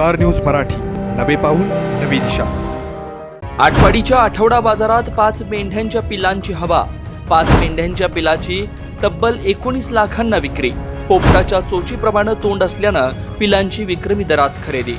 Star news Marathi. नवे पाऊल नवी दिशा. आठवाडीच्या आठवडा बाजारात पाच मेंढ्यांच्या पिलांची हवा. पाच मेंढ्यांच्या पिलाची तब्बल एकोणीस लाखांना विक्री. पोपटाच्या चोचीप्रमाणे तोंड असल्यानं पिलांची विक्रमी दरात खरेदी.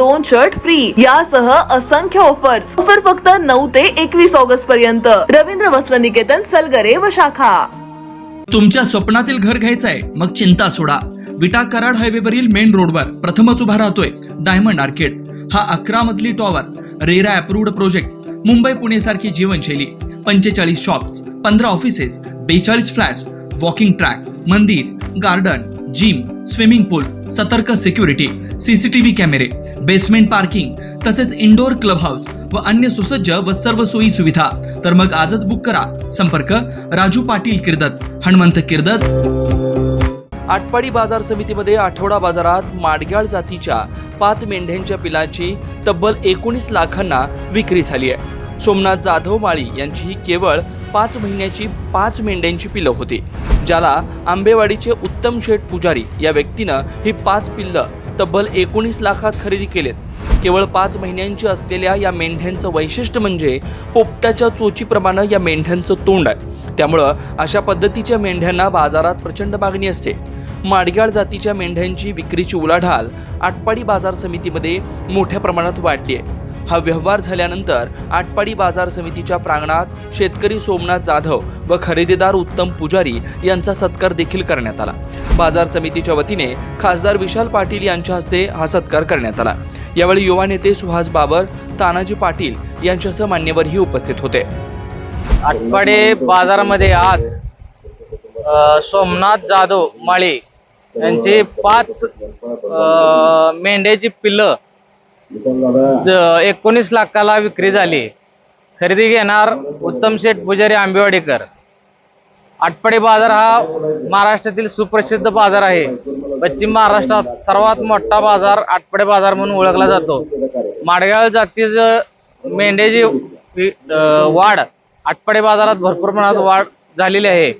दोन शर्ट फ्री यासह असंख्य ऑफर्स ऑफर फक्त नऊ ते एकवीस ऑगस्ट पर्यंत. रवींद्र वस्त्र निकेतन सलगरे व शाखा. तुमच्या स्वप्नातील घर घ्यायचंय मग चिंता सोडा. विटा कराड हायवेवरील मेन रोडवर प्रथमच उभा राहतोय डायमंड आर्केड. हा अकरा मजली tower RERA approved project Mumbai Pune सारखी जीवनशैली. पंचेचाळीस शॉप्स पंधरा ऑफिसेस बेचाळीस फ्लॅट्स वॉकिंग ट्रॅक मंदिर गार्डन जिम स्विमिंग पूल सतर्क सिक्युरिटी सीसीटीव्ही कॅमेरे बेसमेंट पार्किंग तसेच इंडोर क्लब हाऊस व अन्य सुसज्ज व सर्व सोयी सुविधा. तर मग आजच बुक करा. संपर्क राजू पाटील किर्दत हनुमंत किर्दत. आटपाडी बाजार समितीमध्ये आठवडा बाजारात माडग्याळ जातीच्या पाच मेंढ्यांच्या पिलांची तब्बल एकोणीस लाखांना विक्री झाली आहे. सोमनाथ जाधव माळी यांची ही केवळ पाच महिन्याची पाच मेंढ्यांची पिलं होती. ज्याला आंबेवाडीचे उत्तम शेठ पुजारी या व्यक्तीनं ही पाच पिल्लं तब्बल एकोणीस लाखात खरेदी केलेत. केवळ पाच महिन्यांची असलेल्या या मेंढ्यांचं वैशिष्ट्य म्हणजे पोपटाच्या चोचीप्रमाणे या मेंढ्यांचं तोंड आहे. त्यामुळं अशा पद्धतीच्या मेंढ्यांना बाजारात प्रचंड मागणी असते. माडगाळ जातीच्या मेंढ्यांची विक्रीची उलाढाल आटपाडी बाजार समितीमध्ये मोठ्या प्रमाणात वाढली आहे. हा व्यवहार झाल्यानंतर आटपाडी बाजार समितीच्या प्रांगणात शेतकरी सोमनाथ जाधव व खरेदीदार उत्तम पुजारी यांचा सत्कार देखील करण्यात आला. बाजार समितीच्या वतीने खासदार विशाल पाटील यांच्या हस्ते हा सत्कार करण्यात आला. यावेळी युवा नेते सुहास बाबर तानाजी पाटील यांच्यासह मान्यवरही उपस्थित होते. आटपाडे बाजारामध्ये आज सोमनाथ जाधव माळी यांची पाच मेंढ्याची पिल्लं एकोणीस लाखाला विक्री झाली. खरेदी घेणार उत्तम शेठ पुजारी आंबेवाडीकर. आटपाडी बाजार हा महाराष्ट्रातील सुप्रसिद्ध बाजार आहे. पश्चिम महाराष्ट्रात सर्वात मोठा बाजार आटपाडी बाजार म्हणून ओळखला जातो. माडगाळ जातीचं मेंढ्याची वाढ आटपाडी बाजारात भरपूर प्रमाणात वाढ झालेली आहे.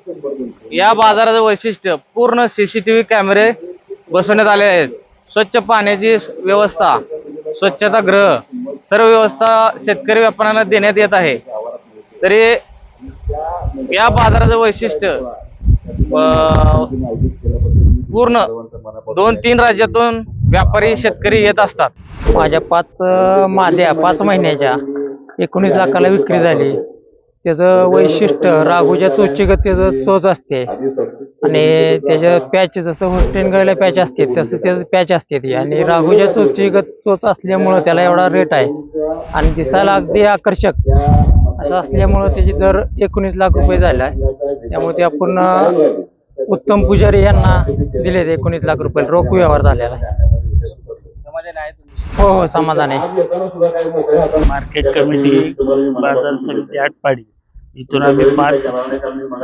या बाजाराचं वैशिष्ट्य पूर्ण सीसीटीव्ही कॅमेरे बसवण्यात आले आहेत. स्वच्छ पाण्याची व्यवस्था स्वच्छतागृह सर्व व्यवस्था शेतकरी व्यापाऱ्यांना देण्यात येत आहे. तरी या बाजाराचं वैशिष्ट्य पूर्ण दोन तीन राज्यातून व्यापारी शेतकरी येत असतात. माझ्या पाच माद्या पाच महिन्याच्या एकोणीस लाखाला विक्री झाली. त्याचं वैशिष्ट्य राघूच्या चोचीगत त्याचं चोच असते. आणि त्याच्या पॅच जसं होस्टेन गळल्या पॅच असते तसं त्याचं पॅच असते ती. आणि राघूच्या चोचीगत चोच असल्यामुळं त्याला एवढा रेट आहे. आणि दिसायला अगदी आकर्षक. असं असल्यामुळं त्याची दर एकोणीस लाख रुपये झाला आहे त्यामुळे ते आपण उत्तम पुजारी यांना दिले एकोणीस लाख रुपये. रोख व्यवहार झालेला आहे हो हो समाधान आहे. मार्केट कमिटी बाजार समिती आटपाडी इथून आम्ही पाच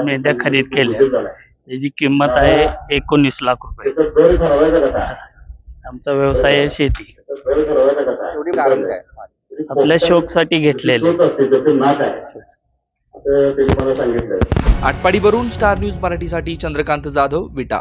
मेंढ्या खरेदी केल्या. त्याची किंमत आहे एकोणीस लाख रुपये. आमचा व्यवसाय आहे शेती. आपल्या शोकसाठी घेतलेले. आटपाडीवरून स्टार न्यूज मराठीसाठी चंद्रकांत जाधव विटा.